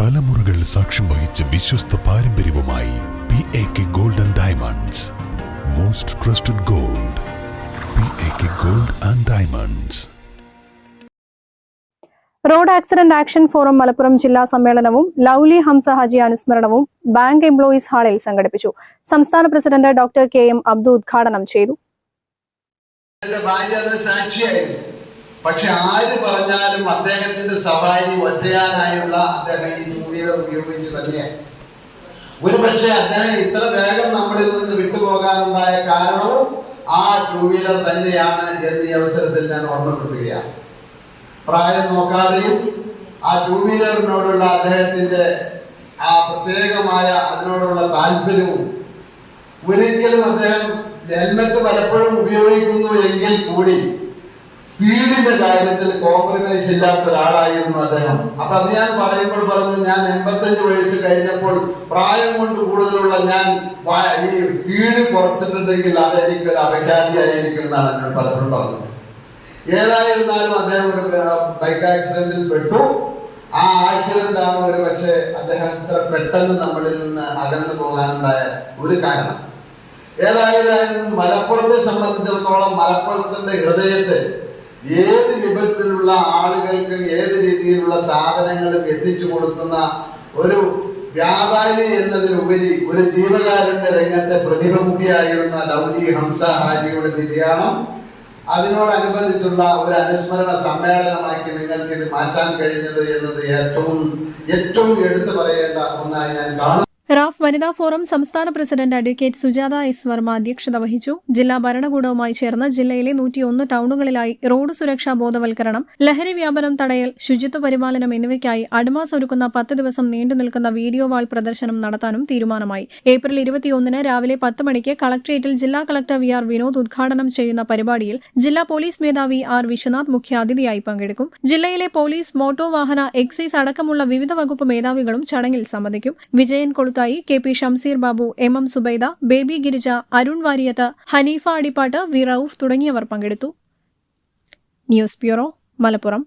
തലമുറകൾ സാക്ഷ്യം വഹിച്ച വിശ്വസ്ത പാരമ്പര്യവുമായി P A K gold and diamonds most trusted gold P A K gold and diamonds road accident action forum Malappuram ജില്ലാ സമ്മേളനവും ലൗലി ഹംസ ഹാജി അനുസ്മരണവും ബാങ്ക് എംപ്ലോയീസ് ഹാളിൽ സംഘടിപ്പിച്ചു. സംസ്ഥാന president doctor K M Abdu ഉദ്ഘാടനം ചെയ്തു. സാക്ഷിയായിരുന്നു. പക്ഷെ ആര് പറഞ്ഞാലും അദ്ദേഹത്തിന്റെ സവാരി ഒറ്റയാനായുള്ള അദ്ദേഹം ഈ ടൂ വീലർ ഉപയോഗിച്ച് തന്നെയാണ് ഒരു പക്ഷേ അദ്ദേഹം ഇത്ര വേഗം നമ്മളിൽ നിന്ന് വിട്ടുപോകാനുണ്ടായ കാരണവും ആ ടൂ വീലർ തന്നെയാണ് എന്ന് ഈ അവസരത്തിൽ ഞാൻ ഓർമ്മപ്പെടുത്തുകയാണ്. പ്രായം നോക്കാതെയും ആ ടൂ വീലറിനോടുള്ള അദ്ദേഹത്തിന്റെ ആ പ്രത്യേകമായ അതിനോടുള്ള താല്പര്യവും ഒരിക്കലും അദ്ദേഹം ഹെൽമെറ്റ് പലപ്പോഴും ഉപയോഗിക്കുന്നു എങ്കിൽ കൂടി സ്പീഡിന്റെ കാര്യത്തിൽ കോംപ്രമൈസ് ഇല്ലാത്ത ഒരാളായിരുന്നു അദ്ദേഹം. അപ്പൊ അത് ഞാൻ പറയുമ്പോൾ പറഞ്ഞു ഞാൻ എൺപത്തഞ്ച് വയസ്സ് കഴിഞ്ഞപ്പോൾ പ്രായം കൊണ്ട് കൂടുതലുള്ള ഞാൻ ഈ സ്പീഡ് കുറച്ചിട്ടുണ്ടെങ്കിൽ അത് എനിക്കൊരു അപഖ്യാതിയായിരിക്കും എന്നാണ് ഞാൻ പലപ്പോഴും പറഞ്ഞത്. ഏതായിരുന്നാലും അദ്ദേഹം ഒരു ബൈക്ക് ആക്സിഡന്റിൽ പെട്ടു. ആ ആക്സിഡന്റ് ആണ് ഒരു പക്ഷേ അദ്ദേഹം ഇത്ര പെട്ടെന്ന് നമ്മളിൽ നിന്ന് അകന്നു പോകാനുണ്ടായ ഒരു കാരണം. ഏതായാലും മലപ്പുറത്തെ സംബന്ധിച്ചിടത്തോളം മലപ്പുറത്തിന്റെ ഹൃദയത്തെ ഏത് വിധത്തിലുള്ള ആളുകൾക്ക് ഏത് രീതിയിലുള്ള സാധനങ്ങളും എത്തിച്ചു കൊടുക്കുന്ന ഒരു വ്യാപാരി എന്നതിലുപരി ഒരു ജീവകാരുണ്യ രംഗത്തെ പ്രതിഭമുഖിയായിരുന്ന ലൗലി ഹംസ ഹാജിയുടെ നിര്യാണം അതിനോടനുബന്ധിച്ചുള്ള ഒരു അനുസ്മരണ സമ്മേളനമാക്കി നിങ്ങൾക്ക് ഇത് മാറ്റാൻ കഴിഞ്ഞത് എന്നത് ഏറ്റവും ഏറ്റവും എടുത്തു പറയേണ്ട ഒന്നായി ഞാൻ കാണുന്നു. റാഫ് വനിതാ ഫോറം സംസ്ഥാന president advocate Sujatha S Varma അധ്യക്ഷത വഹിച്ചു. ജില്ലാ ഭരണകൂടവുമായി ചേർന്ന് ജില്ലയിലെ നൂറ്റിയൊന്ന് ടൌണുകളിലായി റോഡ് സുരക്ഷാ ബോധവൽക്കരണം ലഹരി വ്യാപനം തടയൽ ശുചിത്വ പരിപാലനം എന്നിവയ്ക്കായി അഡ്മാസ് ഒരുക്കുന്ന പത്ത് ദിവസം നീണ്ടു നിൽക്കുന്ന വീഡിയോ വാൾ പ്രദർശനം നടത്താനും തീരുമാനമായി. ഏപ്രിൽ ഇരുപത്തിയൊന്നിന് രാവിലെ പത്ത് മണിക്ക് കളക്ട്രേറ്റിൽ ജില്ലാ കളക്ടർ വി ആർ വിനോദ് ഉദ്ഘാടനം ചെയ്യുന്ന പരിപാടിയിൽ ജില്ലാ പോലീസ് മേധാവി ആർ വിശ്വനാഥ് മുഖ്യാതിഥിയായി പങ്കെടുക്കും. ജില്ലയിലെ പോലീസ് മോട്ടോർ വാഹന എക്സൈസ് അടക്കമുള്ള വിവിധ വകുപ്പ് മേധാവികളും ചടങ്ങിൽ സംബന്ധിക്കും. Vijayan Koluthayi K P Shamseer Babu M M Subaida Baby Girija Arun Variyath Haneefa Adippattu V Rauf തുടങ്ങിയവർ പങ്കെടുത്തു. News bureau Malappuram.